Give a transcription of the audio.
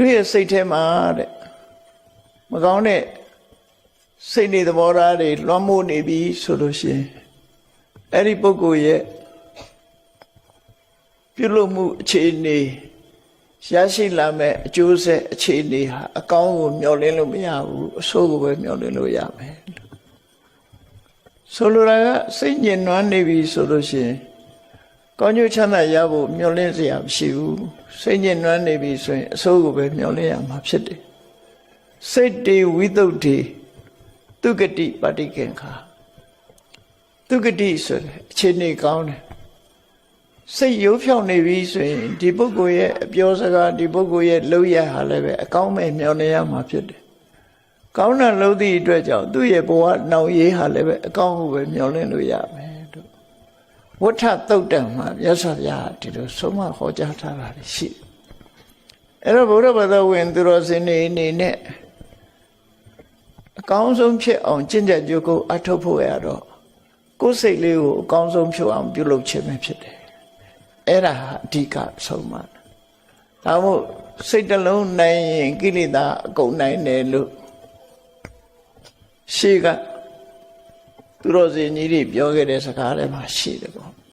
သူရဲ့စိတ်ထဲမှာတဲ့မကောင်းတဲ့စိတ်နေသဘောထားတွေလွှမ်းမိုးနေပြီဆိုလို့ရှိရင်အဲ့ဒီပုဂ္ဂိုလ်ရဲ့ပြုလုပ်မှုအခြေအနေရရှိလာမဲ့အကျိုးဆက်အခြေအနေဟာအကောင်းကိုမျှော်လင့်လို့မရဘူးအဆိုးကိုပဲမျှော်လင့်လို့ရမယ်ဆိုလိုတာကစိတ်ညစ်နွမ်းနေပြီဆိုလို့ရှိရင် ကောင်းကျိုးချမ်းသာရဖို့မျှော်လင့်စရာမရှိဘူးစိတ်ညစ်နွမ်းနေပြီဆိုရင်အဆိုးကိုပဲမျှော်လင့်ရမှာဖြစ်တယ်စိတ်တေဝိတုဒ္ဓေသူဂတိပฏิကင်္ခာသူဂတိဆိုတဲ့အခြေအနေကောင်းတယ်စိတ်ရိုးဖြောင်းနေပြီဆိုရင်ဒီပုဂ္ဂိုလ်ရဲ့အပြောစကားဒီပုဂ္ဂိုလ်ရဲ့လုပ်ရဟာလည်းပဲအကောင်းမဲ့မျှော်လင့်ရမှာဖြစ်တယ်ကောင်းတဲ့လုပ်သည့်အတွက်ကြောင့်သူ့ရဲ့ဘဝနောင်ရေးဟာလည်းပဲအကောင်းကိုပဲမျှော်လင့်လို့ရမယ်တို့ ဝဋ္ထသုတ်တံမှာမြတ်စွာဘုရားဒီလိုဆုံးမဟောကြားထားတာရှိတယ်အဲ့တော့ဘုရားဘာသာဝင်သူတော်စင်တွေအနေနဲ့အကောင်းဆုံးဖြစ်အောင်ကျင့်ကြံကြိုးကိုအထောက်ဖို့ရတော့ကိုယ်စိတ်လေးကိုအကောင်းဆုံးဖြစ်အောင်ပြုလုပ်ခြင်းပဲဖြစ်တယ်အဲ့ဒါဟာအဓိကဆုံးမဒါမို့စိတ်တစ်လုံးနိုင်ရင်ကိလေသာအကုန်နိုင်တယ်လို့ရှေ့က သူတော်စင်ကြီးတွေပြောခဲ့တဲ့စကားထဲမှာရှိတယ်ပေါ့